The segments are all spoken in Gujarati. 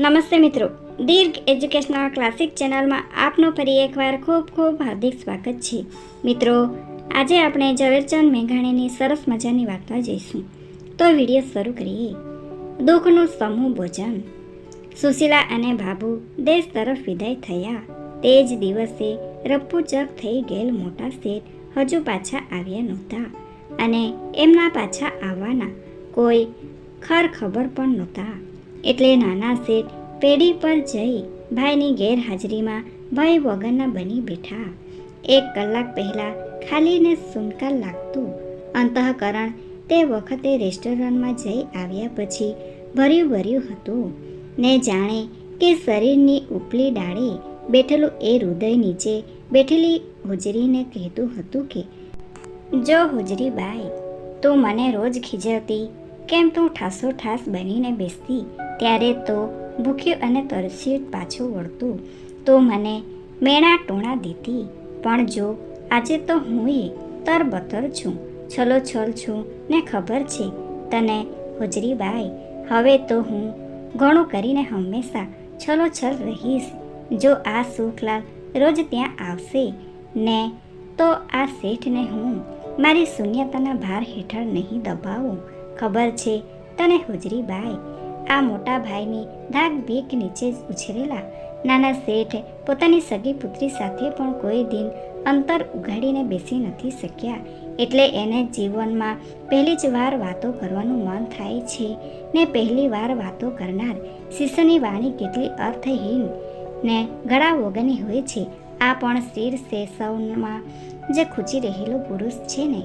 નમસ્તે મિત્રો. દીર્ઘ એજ્યુકેશનલ ક્લાસિક ચેનલમાં આપનું ફરી એકવાર ખૂબ ખૂબ હાર્દિક સ્વાગત છે. મિત્રો, આજે આપણે ઝવેરચંદ મેઘાણીની સરસ મજાની વાર્તા જઈશું. તો વીડિયો શરૂ કરીએ. દુઃખનું સમૂહ ભોજન. સુશીલા અને બાબુ દેશ તરફ વિદાય થયા. તે જ દિવસે રપ્પુચક થઈ ગયેલ મોટા શેઠ હજુ પાછા આવ્યા નહોતા. અને એમના પાછા આવવાના કોઈ ખર ખબર પણ નહોતા. એટલે નાના શેઠ પેઢી પર જઈ ભાઈની ગેરહાજરીમાં ભાઈ વગરના બની બેઠા. એક કલાક પહેલાં ખાલીને સુનકાર લાગતું અંતઃકરણ તે વખતે રેસ્ટોરન્ટમાં જઈ આવ્યા પછી ભર્યું ભર્યું હતું. ને જાણે કે શરીરની ઉપલી ડાળે બેઠેલું એ હૃદય નીચે બેઠેલી હોજરીને કહેતું હતું કે, જો હોજરી બાઈ, તું મને રોજ ખીજવતી કેમ તું ઠાસો ઠાસ બનીને બેસતી? ત્યારે તો ભૂખ્યું અને તરસ્યું પાછું વળતું. તો મને મેણા ટોણા દીધી પણ જો આજે તો હું એ તરબતર છું. છલો છલ છું ને ખબર છે તને હોજરી બાય હવે તો હું ઘણું કરીને હંમેશા છલો છલ રહીશ. જો આ સુખલાલ રોજ ત્યાં આવશે ને તો આ શેઠને હું મારી શૂન્યતાના ભાર હેઠળ નહીં દબાવું. ખબર છે તને હુજરી બાઈ આ મોટા ભાઈની ધાક ભીખ નીચે ઉછરેલા. નાના શેઠ પોતાની સગી પુત્રી સાથે પણ કોઈ દિન અંતર ઉઘાડીને બેસી નથી શક્યા. એટલે એને જીવનમાં પહેલી જ વાર વાતો કરવાનું મન થાય છે ને પહેલી વાર વાતો કરનાર શિષ્યની વાણી કેટલી અર્થહીન ને ગળા વગરની હોય છે. આ પણ શિર શેષવમાં જે ખૂચી રહેલો પુરુષ છે ને.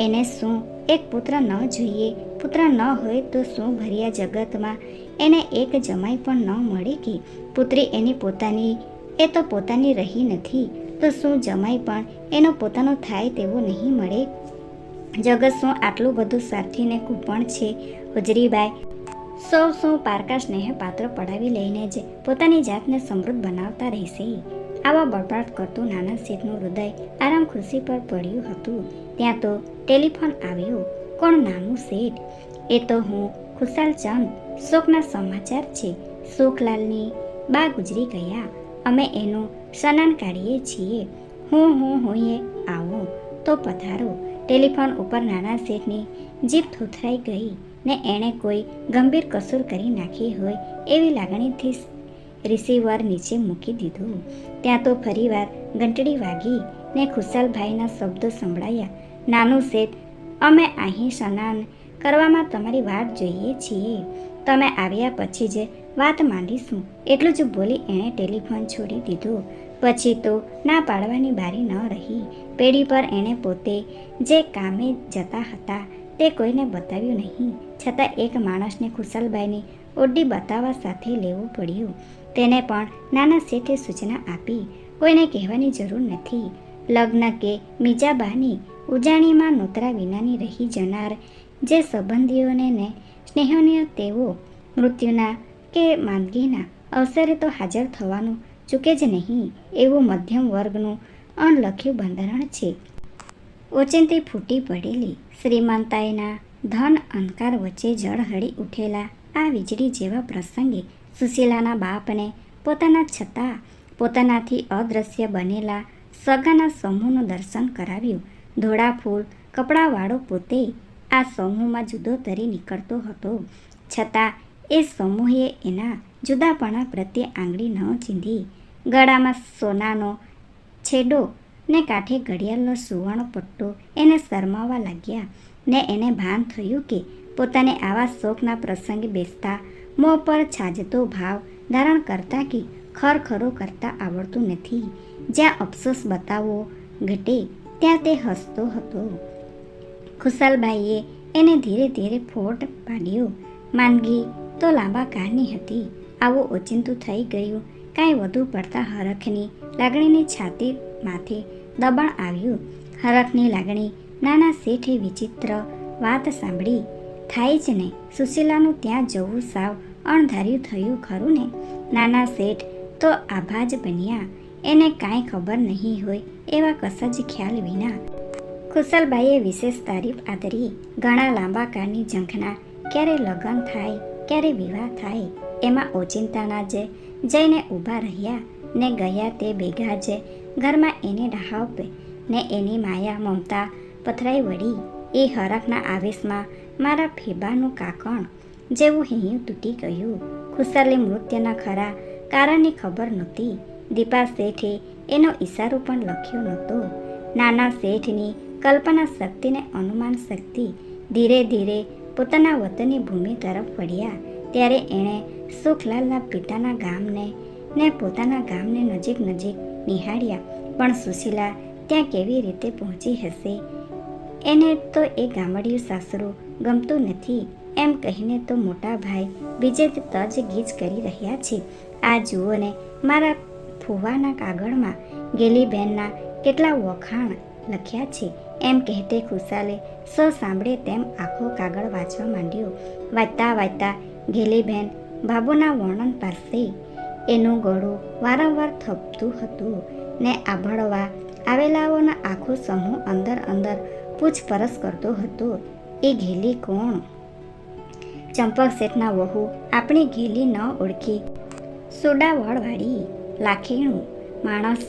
એને શું? એક પુત્ર ન જોઈએ. પુત્ર ન હોય તો શું ભર્યા જગતમાં? એને એક જમાઈ પણ ન મળે કે? પુત્રી એની પોતાની, એ તો પોતાની રહી નથી. તો શું જમાઈ પણ એનો પોતાનો થાય તેવો નહીં મળે? જગત શું આટલું બધું સાથીને કૂપણ છે? હોજરીબાઈ સૌ શું પારકા સ્નેહ પાત્ર પડાવી લઈને જ પોતાની જાતને સમૃદ્ધ બનાવતા રહેશે? આવા બળબાટ કરતું નાના શેઠનું હૃદય આરામ ખુરશી પર પડ્યું હતું. ત્યાં તો ટેલિફોન આવ્યો. કોણ નાનું શેઠ? એ તો હું, ખુશાલ ચંદ, શોકના સમાચાર છે. શોકલાલની બા ગુજરી ગયા. અમે એનું સ્નાન કાઢીએ છીએ. હું હું હોઈએ આવો. તો પધારો. ટેલિફોન ઉપર નાના શેઠની જીભ થુથરાઈ ગઈ ને એણે કોઈ ગંભીર કસૂર કરી નાખી હોય એવી લાગણીથી રિસીવર નીચે મૂકી દીધું. ત્યાં તો ફરીવાર ઘંટડી વાગી ને ખુશાલભાઈના શબ્દો સંભળાયા. નાનું શેઠ, અમે અહીં સ્નાન કરવામાં તમારી વાત જોઈએ છીએ. તમે આવ્યા પછી જ વાત માંડીશું. એટલું જ બોલી એણે ટેલિફોન છોડી દીધો. પછી તો ના પાડવાની બારી ન રહી. પેઢી પર એણે પોતે જે કામે જતા હતા તે કોઈને બતાવ્યું નહીં. છતાં એક માણસને ખુશાલભાઈની ઓડી બતાવવા સાથે લેવું પડ્યું. તેને પણ નાના શેઠે સૂચના આપી. કોઈને કહેવાની જરૂર નથી. લગ્ન કે મીજાબાની ઉજાણીમાં નોતરા વિનાની રહી જનાર જે સંબંધીઓને ને સ્નેહોને તેઓ મૃત્યુના કે માંદગીના અવસરે તો હાજર થવાનું ચૂકે જ નહીં એવું મધ્યમ વર્ગનું અણલખ્યું બંધારણ છે. ઓચિંતી ફૂટી પડેલી. શ્રીમંતાઈના ધન અંકાર વચ્ચે ઝળહળી ઉઠેલા આ વીજળી જેવા પ્રસંગે સુશીલાના બાપને પોતાના છતાં પોતાનાથી અદ્રશ્ય બનેલા સગાના સમૂહનું દર્શન કરાવ્યું. ધોળા ફૂલ કપડાવાળો પોતે આ સમૂહમાં જુદો તરી નીકળતો હતો. છતાં એ સમૂહે એના જુદાપણા પ્રત્યે આંગળી ન ચીંધી. ગળામાં સોનાનો છેડો ને કાંઠે ઘડિયાળનો સુવર્ણ પટ્ટો એને શરમાવા લાગ્યા ને એને ભાન થયું કે પોતાને આવા શોખના પ્રસંગે બેસતા મોં પર છાજતો ભાવ ધારણ કરતા કે ખરખરો કરતા આવડતું નથી. જ્યાં અફસોસ બતાવવો ઘટે, ત્યાં તે હસતો હતો. ખુશાલબાઈએ એને ધીરે ધીરે ફોટ પાડ્યો. માંદગી તો લાંબા કાળની હતી. આવું ઓચિંતું થઈ ગયું. કાંઈ વધુ પડતા હરખની લાગણીની છાતી માથે દબાણ આવ્યું. હરખની લાગણી નાના શેઠે વિચિત્ર વાત સાંભળી. થાય જ નહીં. સુશીલાનું ત્યાં જવું સાવ અણધાર્યું થયું ખરું ને? નાના શેઠ તો આભા જ બન્યા. એને કાંઈ ખબર નહીં હોય એવા કશા જ ખ્યાલ વિના. કુશલબાઈએ વિશેષ તારીફ આદરી. ઘણા લાંબા કાળની ઝંખના. ક્યારે લગ્ન થાય, ક્યારે વિવાહ થાય, એમાં ઓચિંતાના જે. જઈને ઊભા રહ્યા ને ગયા તે ભેગા જે. ઘરમાં એને ડહાવપે ને એની માયા મમતા પથરાઈ વળી. એ હરખના આવેશમાં મારા ફેબાનું કાકણ જેવું હિંયું તૂટી ગયું. ખુશાલી મૃત્યુના ખરા કારણની ખબર નહોતી. દીપા શેઠે એનો ઈશારો પણ લખ્યો નહોતો. નાના શેઠની કલ્પના શક્તિને અનુમાન શક્તિ ધીરે ધીરે પોતાના વતનની ભૂમિ તરફ વળ્યા. ત્યારે એણે સુખલાલના પિતાના ગામને ને પોતાના ગામને નજીક નજીક નિહાળ્યા. પણ સુશીલા ત્યાં કેવી રીતે પહોંચી હશે? એને તો એ ગામડિયું સાસરું ગમતું નથી. એમ કહીને તો મોટા ભાઈ બીજે તજ ગીજ કરી રહ્યા છે. આ જુઓ ને, મારા ફુવાના કાગળમાં ગેલીબેનના કેટલા વખાણ લખ્યા છે. એમ કહેતે ખુશાલે સ સાંભળે તેમ આખો કાગળ વાંચવા માંડ્યો. વાંચતા વાંચતા ગેલીબેન બાબુના વર્ણન પાસે એનું ગળું વારંવાર થપતું હતું ને આભળવા આવેલાઓના આખો સમૂહ અંદર અંદર પૂછપરછ કરતો હતો, એ ઘેલી કોણ? ચંપક શેઠના વહુ, આપણી ઘેલી ન ઓળખી. સોડાવળવાળી લાખીણું માણસ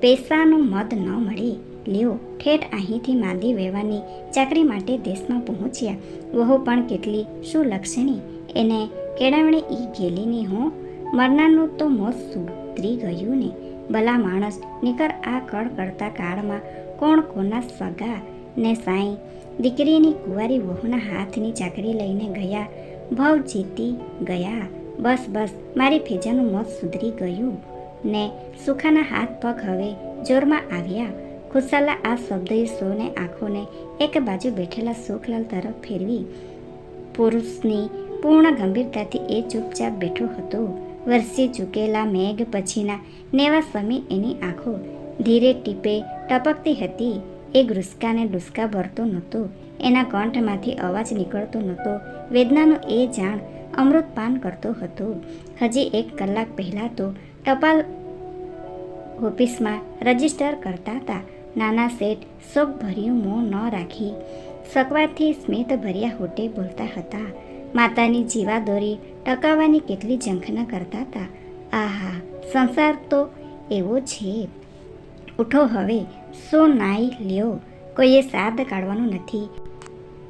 પૈસાનું મત ન મળી. લ્યો, ઠેઠ અહીંથી માંદી વેવાની, ચાકરી માટે દેશમાં પહોંચ્યા. વહુ પણ કેટલી શું લક્ષણી એને કેળવણી ઈ ગેલીની હું. મરનારનું તો મોત સુધરી ગયું ને. ભલા માણસ, નીકર આ કળ કરતા કાળમાં કોણ કોના સગા ને સાંઈ, દીકરીની કુંવારી વહુના હાથની ચાકરી લઈને ગયા. ભવ જીતી ગયા. બસ બસ, મારી ફેજાનું મોત સુધરી ગયું. ને સુખાના હાથ પગ હવે જોરમાં આવ્યા. ખુશાલા આ શબ્દે સોને આંખોને એક બાજુ બેઠેલા સુખલાલ તરફ ફેરવી. પુરુષની પૂર્ણ ગંભીરતાથી એ ચૂપચાપ બેઠો હતો. વરસી ચૂકેલા મેઘ પછીના નેવા સમી એની આંખો ધીરે ટીપે ટપકતી હતી. એ ગ્રુસ્કાને ડુસ્કા ભરતો નહોતો. એના કંઠમાંથી અવાજ નીકળતો નહોતો. વેદનાનો એ જાણ અમૃતપાન કરતો હતો. હજી એક કલાક પહેલાં તો ટપાલ ઓફિસમાં રજિસ્ટર કરતા હતા. નાના શેઠ શોકભર્યું મોં ન રાખી. સકવાથી સ્મિત ભર્યા હોટે બોલતા હતા. માતાની જીવાદોરી ટકાવવાની કેટલી ઝંખના કરતા હતા. આહા, સંસાર તો એવો છે. ઉઠો હવે, સો નાઈ લ્યો. કોઈએ સાદ કાઢવાનું નથી.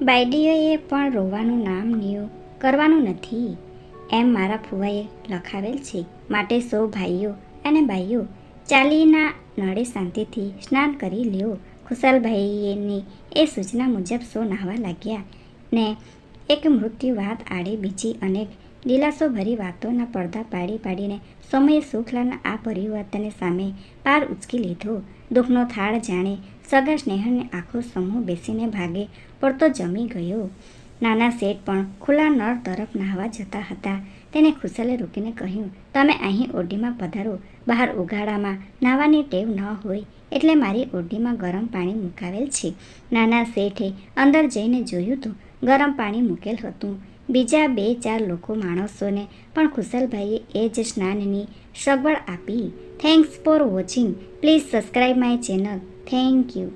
બાયડીઓએ પણ રોવાનું નામ લ્યો. કરવાનું નથી. એમ મારા ફુવાએ લખાવેલ છે. માટે સો ભાઈઓ અને ભાઈઓ ચાલીના નળે શાંતિથી સ્નાન કરી લ્યો. ખુશાલભાઈની એ સૂચના મુજબ સો નાહવા લાગ્યા ને એક મૃત્યુ વાત આડે બીજી અનેક દિલાસોભરી વાતોના પડદા પાડી પાડીને સમયે સુખલાના આ પરિવર્તનને સામે પાર ઉચકી લીધો. દુઃખનો થાળ જાણે સગા સ્નેહને આખો સમૂહ બેસીને ભાગે પડતો જમી ગયો. નાના શેઠ પણ ખુલ્લા નળ તરફ નાહવા જતા હતા. તેને ખુશાલે રોકીને કહ્યું, તમે અહીં ઓરડીમાં પધારો. બહાર ઉઘાડામાં નાહવાની ટેવ ન હોય એટલે મારી ઓરડીમાં ગરમ પાણી મુકાવેલ છે. નાના શેઠે અંદર જઈને જોયું તો ગરમ પાણી મૂકેલ હતું. બીજા બે ચાર લોકો માણસોને પણ ખુશલભાઈએ એ જ સ્નાનની સગવડ આપી. Thanks for watching please subscribe my channel thank you